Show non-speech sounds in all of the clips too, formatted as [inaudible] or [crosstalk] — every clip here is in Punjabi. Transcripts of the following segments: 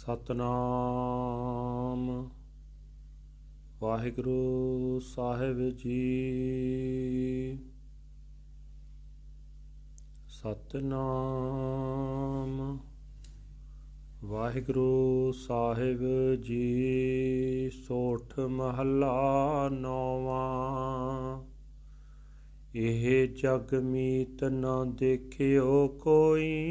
ਸਤਨਾਮ। ਵਾਹਿਗੁਰੂ ਸਾਹਿਬ ਜੀ। ਸਤਨਾਮ। ਵਾਹਿਗੁਰੂ ਸਾਹਿਬ ਜੀ, ਸੋਠ ਮਹੱਲਾ ਨੌਵਾਂ। ਇਹ ਜਗ ਮੀਤ ਨਾ ਦੇਖਿਓ ਕੋਈ।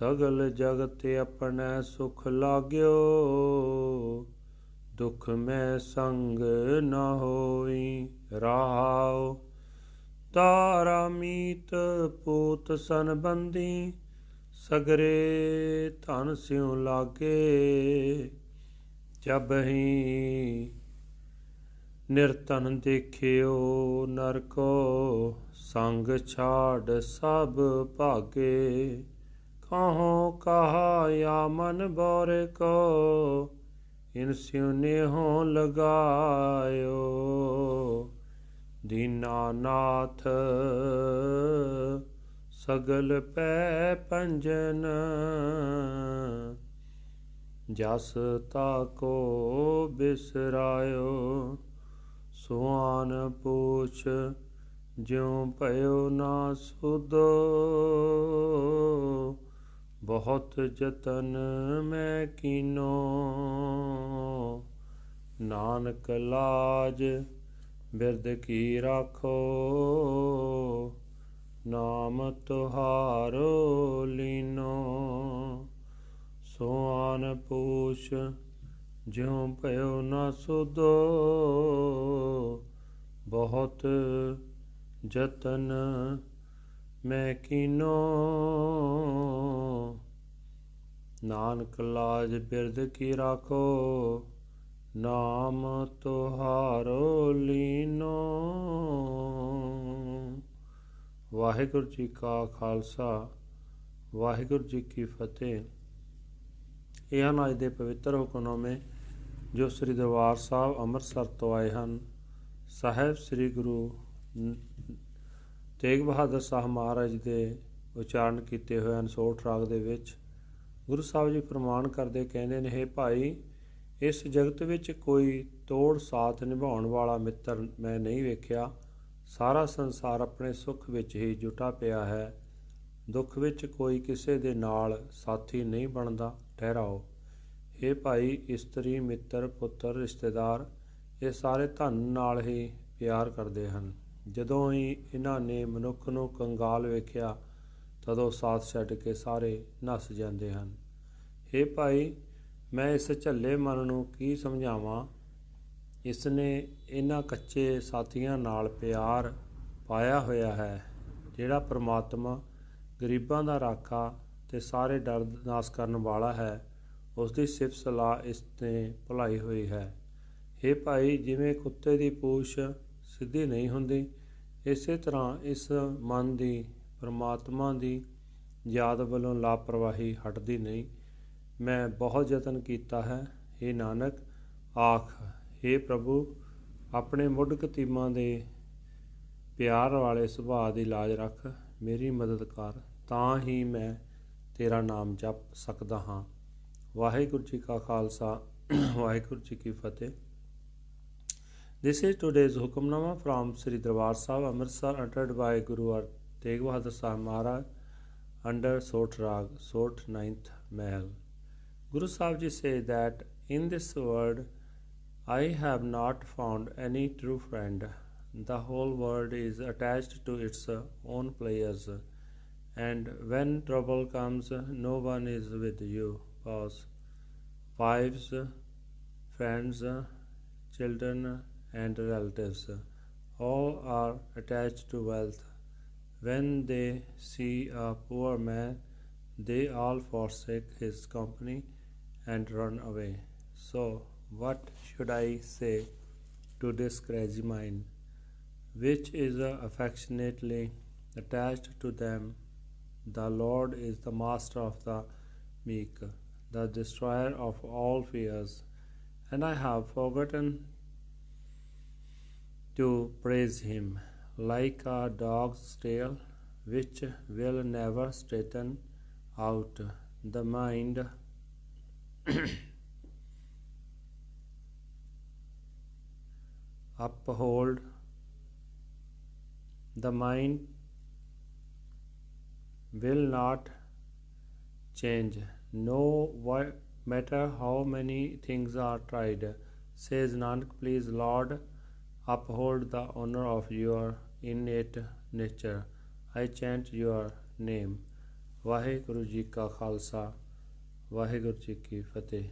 ਸਗਲ ਜਗਤ ਆਪਣਾ ਸੁਖ ਲਾਗਿਓ, ਦੁਖ ਮੈਂ ਸੰਗ ਨਾ ਹੋਈ ਰਾਉ ਤਾਰਾ ਮੀਤ ਪੂਤ ਸੰਬੰਧੀ ਸਗਰੇ ਧਨ ਸਿਉ ਲਾਗੇ, ਜਬ ਹੀ ਨਿਰਤਨ ਦੇਖਿਓ ਨਰਕੋ, ਸੰਗ ਛਾੜ ਸਭ ਭਾਗੇ। ਕਹੋ, ਕਹਾ ਯਾ ਮਨ ਬੋਰ ਕੋ, ਇਨ ਸਿਉਨੇ ਹੋ ਲਗਾਇਓ। ਦੀਨਾਨਾਥ ਸਗਲ ਪੈ ਪੰਜਨ, ਜਸ ਤਾ ਕੋ ਬਿਸਰਾਇਓ। ਸੁਆਨ ਪੂਛ ਜਿਉ ਭਇਓ ਨਾ ਸੁਦੋ ਬਹੁਤ ਜਤਨ ਮੈਂ ਕੀਨੋ। ਨਾਨਕ ਲਾਜ ਬਿਰਦ ਕੀ ਰਾਖੋ। ਨਾਮ ਤੁਹਾਰੋ ਲੀਨੋ। ਸੁਆਨ ਪੂਛ ਜਿਉ ਭਇਓ ਨਾ ਸੁਦੋ ਬਹੁਤ ਜਤਨ ਮੈਂ ਕੀਨੋ। ਨਾਨਕ ਲਾਜ ਬਿਰਦ ਕੀ ਰਾਖੋ, ਨਾਮ ਤੁਹਾਰੋ ਲੀਨੋ। ਵਾਹਿਗੁਰੂ ਜੀ ਕਾ ਖਾਲਸਾ, ਵਾਹਿਗੁਰੂ ਜੀ ਕੀ ਫਤਿਹ। ਇਹ ਹਨ ਅੱਜ ਦੇ ਪਵਿੱਤਰ ਹੁਕਮਨਾਮੇ ਜੋ ਸ੍ਰੀ ਦਰਬਾਰ ਸਾਹਿਬ ਅੰਮ੍ਰਿਤਸਰ ਤੋਂ ਆਏ ਹਨ। ਸਾਹਿਬ ਸ੍ਰੀ ਗੁਰੂ ਤੇਗ ਬਹਾਦਰ ਸਾਹਿਬ ਮਹਾਰਾਜ ਦੇ ਉਚਾਰਨ ਕੀਤੇ ਹੋਏ ਹਨ ਸੋਠ ਰਾਗ ਦੇ ਵਿੱਚ। ਗੁਰੂ ਸਾਹਿਬ ਜੀ ਪ੍ਰਮਾਣ ਕਰਦੇ ਕਹਿੰਦੇ ਨੇ, ਹੈ ਭਾਈ, ਇਸ ਜਗਤ ਵਿੱਚ ਕੋਈ ਤੋੜ ਸਾਥ ਨਿਭਾਉਣ ਵਾਲਾ ਮਿੱਤਰ ਮੈਂ ਨਹੀਂ ਵੇਖਿਆ। ਸਾਰਾ ਸੰਸਾਰ ਆਪਣੇ ਸੁੱਖ ਵਿੱਚ ਹੀ ਜੁਟਾ ਪਿਆ ਹੈ। ਦੁੱਖ ਵਿੱਚ ਕੋਈ ਕਿਸੇ ਦੇ ਨਾਲ ਸਾਥੀ ਨਹੀਂ ਬਣਦਾ। ਠਹਿਰਾਓ। ਇਹ ਭਾਈ, ਇਸਤਰੀ, ਮਿੱਤਰ, ਪੁੱਤਰ, ਰਿਸ਼ਤੇਦਾਰ, ਇਹ ਸਾਰੇ ਧਨ ਨਾਲ ਹੀ ਪਿਆਰ ਕਰਦੇ ਹਨ। ਜਦੋਂ ਹੀ ਇਹਨਾਂ ਨੇ ਮਨੁੱਖ ਨੂੰ ਕੰਗਾਲ ਵੇਖਿਆ ਤਦੋਂ ਸਾਥ ਛੱਡ ਕੇ ਸਾਰੇ ਨਸ ਜਾਂਦੇ ਹਨ। हे ਭਾਈ, ਮੈਂ ਇਸ ਝੱਲੇ ਮਨ ਨੂੰ ਕੀ ਸਮਝਾਵਾਂ? ਇਸ ਨੇ ਇਹਨਾਂ ਕੱਚੇ ਸਾਥੀਆਂ ਨਾਲ ਪਿਆਰ ਪਾਇਆ ਹੋਇਆ ਹੈ, ਜਿਹੜਾ ਪ੍ਰਮਾਤਮਾ ਗਰੀਬਾਂ ਦਾ ਰਾਖਾ ਤੇ ਸਾਰੇ ਡਰ ਨਾਸ ਕਰਨ ਵਾਲਾ ਹੈ ਉਸ ਦੀ ਸਿਫਤ ਸਲਾਹ ਇਸ ਤੇ ਭੁਲਾਈ ਹੋਈ ਹੈ। हे ਭਾਈ, ਜਿਵੇਂ ਕੁੱਤੇ ਦੀ ਪੂਛ ਸਿੱਧੀ ਨਹੀਂ ਹੁੰਦੀ, ਇਸੇ ਤਰ੍ਹਾਂ ਇਸ ਮਨ ਦੀ ਪਰਮਾਤਮਾ ਦੀ ਯਾਦ ਵੱਲੋਂ ਲਾਪਰਵਾਹੀ ਹਟਦੀ ਨਹੀਂ। ਮੈਂ ਬਹੁਤ ਯਤਨ ਕੀਤਾ ਹੈ। हे ਨਾਨਕ, ਆਖ हे ਪ੍ਰਭੂ, ਆਪਣੇ ਮੁੱਢ ਕਤੀਮਾਂ ਦੇ ਪਿਆਰ ਵਾਲੇ ਸੁਭਾਅ ਦੀ ਲਾਜ ਰੱਖ, ਮੇਰੀ ਮਦਦ ਕਰ, ਤਾਂ ਹੀ ਮੈਂ ਤੇਰਾ ਨਾਮ ਜਪ ਸਕਦਾ ਹਾਂ। ਵਾਹਿਗੁਰੂ ਜੀ ਕਾ ਖਾਲਸਾ, ਵਾਹਿਗੁਰੂ ਜੀ ਕੀ ਫਤਿਹ। This is today's Hukamnama from Sri Darbar Sahib Amritsar uttered by Guru Sahib Maharaj under Sot Rag, Sot 9th Mahal. Guru Sahib Ji say that in this world I have not found any true friend. The whole world is attached to its own players, and when trouble comes, no one is with you. Pause. Wives, friends, children, and relatives all are attached to wealth. When they see a poor man, they all forsake his company and run away. So, what should I say to this crazy mind, which is uh, affectionately attached to them? The Lord is the master of the meek, the destroyer of all fears, and I have forgotten to praise him, like a dog's tail, which will never straighten out. The mind [clears throat] uphold the mind will not change no matter how many things are tried says nanak please lord uphold the honor of your innate nature i chant your name Waheguru ji ਕਾ ਖਾਲਸਾ ਵਾਹਿਗੁਰੂ ਜੀ ਕੀ ਫਤਿਹ